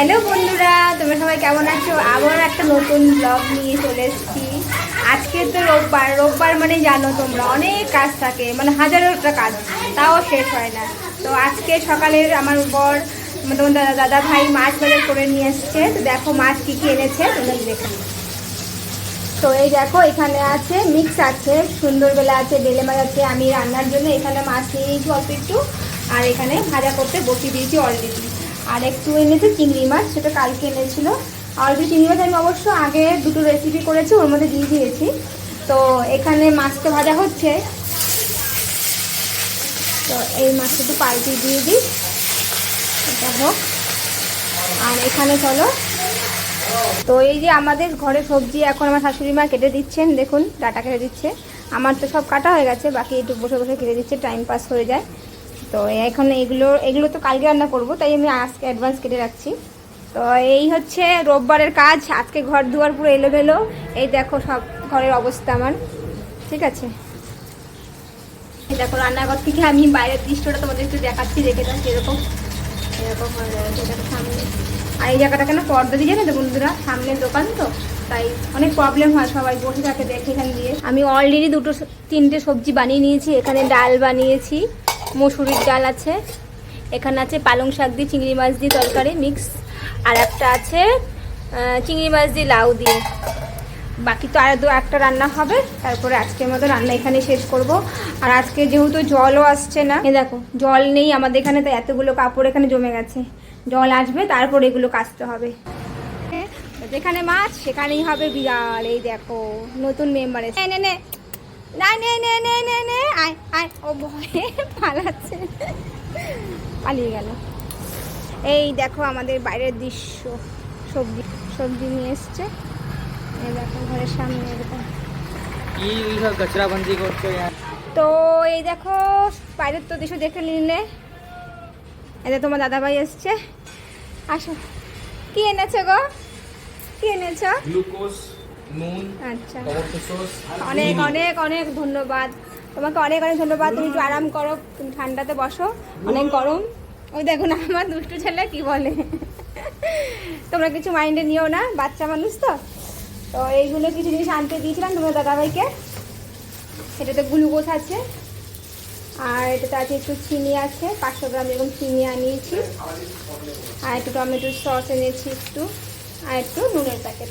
Hello বন্ধুরা, তোমরা সবাই কেমন আছো? আবার একটা নতুন ব্লগ নিয়ে চলে এসেছি। আজকে তো রোববার রোববার মানে জানো তোমরা, অনেক কাজ থাকে মানে হাজারোটা কাজ, তাও শেষ হয় না। তো আজকে সকালের আমার বর তোমার দাদা ভাই মাছ বাজার করে নিয়ে এসছে। তো দেখো মাছ কী কী এনেছে, তোমরা দেখো তো এই দেখো, এখানে আছে মিক্স আছে, সুন্দরবেলা আছে, বেলে মাছ আছে, আমি রান্নার জন্য এখানে মাছ নিয়ে নিয়েছি অল্প একটু। আর এখানে ভাজা করতে বসিয়ে দিয়েছি অলরেডি আর একটু এনেছে চিংড়ি মাছ, সেটা কালকে এনেছিল। অলরেডি চিংড়ি মাছ আমি অবশ্য আগে দুটো রেসিপি করেছি, ওর মধ্যে দিয়ে দিয়েছি। তো এখানে মাছটা ভাজা হচ্ছে। তো এই মাছটা একটু পাল্টে দিয়ে দিই। এটা হোক। আর এখানে চলো। তো এই যে আমাদের ঘরে সবজি, এখন আমার শাশুড়ি মা কেটে দিচ্ছেন। দেখুন, ডাটা কেটে দিচ্ছে। আমার তো সব কাটা হয়ে গেছে, বাকি একটু বসে বসে কেটে দিচ্ছে টাইম পাস হয়ে যায়। তো এখন এগুলো এগুলো তো কালকে রান্না করব, তাই আমি আজকে অ্যাডভান্স কেটে রাখছি। তো এই হচ্ছে রোববারের কাজ, আজকে ঘর দুয়ার পুরো এলোমেলো। এই দেখো সব ঘরের অবস্থা আমার, ঠিক আছে? দেখো রান্নাঘর থেকে আমি বাইরের দৃশ্যটা তোমাদের একটু দেখাচ্ছি, দেখে যান কীরকম। এরকম যাবে সামনে। আর এই জায়গাটা কেন পর্দা দিয়ে তো বন্ধুরা? সামনের দোকান তো, তাই অনেক প্রবলেম হয় সবাই বসে থাকে দেখে এখান দিয়ে। আমি অলরেডি দুটো তিনটে সবজি বানিয়ে নিয়েছি, এখানে ডাল বানিয়েছি মসুরির ডাল আছে। এখানে আছে পালং শাক দিয়ে, চিংড়ি মাছ দিয়ে তরকারি মিক্স। আর একটা আছে চিংড়ি মাছ দিয়ে লাউ দিয়ে। বাকি তো আর দু, একটা রান্না হবে। তারপরে আজকের মতো রান্না এখানে শেষ করব। আর আজকে যেহেতু জলও আসছে না, এ দেখো, জল নেই আমাদের এখানে তো এতগুলো কাপড় এখানে জমে গেছে। জল আসবে, তারপর এগুলো কাচতে হবে। যেখানে মাছ, সেখানেই হবে বিড়াল, এই দেখো, নতুন মেম্বার এসে নে নে না নে নে নে নে আয় আয়। ও ভয়ে পালাচ্ছে। পালিয়ে গেল। এই দেখো আমাদের বাইরের দৃশ্য। সবজি সবজি নিয়ে এসছে। এই দেখো ঘরের সামনে করছ ইয়ার তো এই দেখো বাইরের তো দৃশ্য দেখে নিলে। এটা তোমার দাদাভাই এসছে। আসো। কি এনেছো গো? কি এনেছো? গ্লুকোজ। নুন আচ্ছা। টমেটো সস অনেক অনেক অনেক ধন্যবাদ। তোমাকে অনেক অনেক ধন্যবাদ। তুমি একটু আরাম করো তুমি ঠান্ডাতে বসো। অনেক গরম। ওই দেখো না আমার দুষ্টু ছেলে কি বলে? তোমরা কিছু মাইন্ডে নিও না বাচ্চা মানুষ তো। তো এইগুলো কিছু জিনিস আনতে দিয়েছিলাম তোমার দাদাভাইকে। এটাতে গ্লুকোজ আছে। আর এটাতে আছে একটু চিনি আছে পাঁচশো গ্রাম এরকম চিনি আনিয়েছি। আর একটু টমেটোর সস এনেছি একটু। আর একটু নুনের প্যাকেট।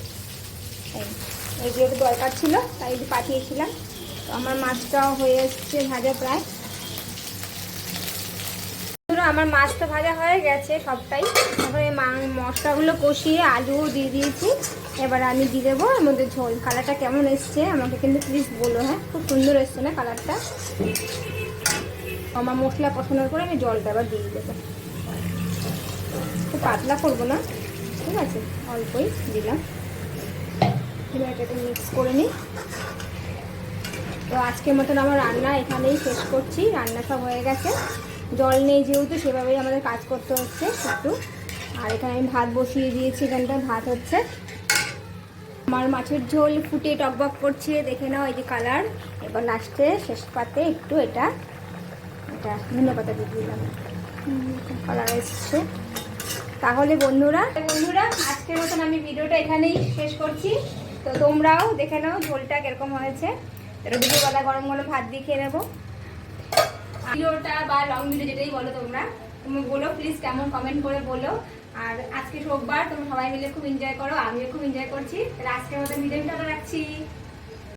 এই একটু দরকার ছিল, তাই পাঠিয়েছিলাম। তো আমার মাছটাও হয়ে এসছে ভাজা প্রায়। আমার মাছ তো ভাজা হয়ে গেছে সবটাই। এখন এই মশলাগুলো কষিয়ে আলুও দিয়ে দিয়েছি। এবার আমি দিয়ে দেবো এর মধ্যে ঝোল। কালারটা কেমন এসছে আমাকে কিন্তু প্লিজ বলো হ্যাঁ? খুব সুন্দর এসছে না কালারটা? আমার মশলা কষানোর পরে আমি জলটা এবার দিয়ে দেবো। খুব পাতলা করব না? ঠিক আছে, অল্পই দিলাম। এবার মিক্স করে নিই। তো আজকের মতন আমার রান্না এখানেই শেষ করছি। রান্না সব হয়ে গেছে। জল নেই যেহেতু, সেভাবেই আমাদের কাজ করতে হচ্ছে একটু। আর এখানে আমি ভাত বসিয়ে দিয়েছি, এখানটা ভাত হচ্ছে। আমার মাছের ঝোল ফুটে টকবক করছে। দেখে নাও এই যে কালার। এবার লাস্টে শেষ পাতে একটু এটা এটা ধনে পাতা দিয়ে দিলাম। কালার এসছে। তাহলে বন্ধুরা বন্ধুরা, আজকের মতন আমি ভিডিওটা এখানেই শেষ করছি। তো তোমরাও দেখে নাও ঝোলটা কীরকম হয়েছে। এটা কথা গরম গরম ভাত দিয়ে খেয়ে নেব। বা লং ভিডিও যেটাই বলো তোমরা, তুমি বলো প্লিজ কেমন কমেন্ট করে বলো। আর আজকে রোববার তোমরা সবাই মিলে খুব এনজয় করো, আমিও খুব এনজয় করছি। তাহলে আজকের মতো ভিডিওটা রাখছি।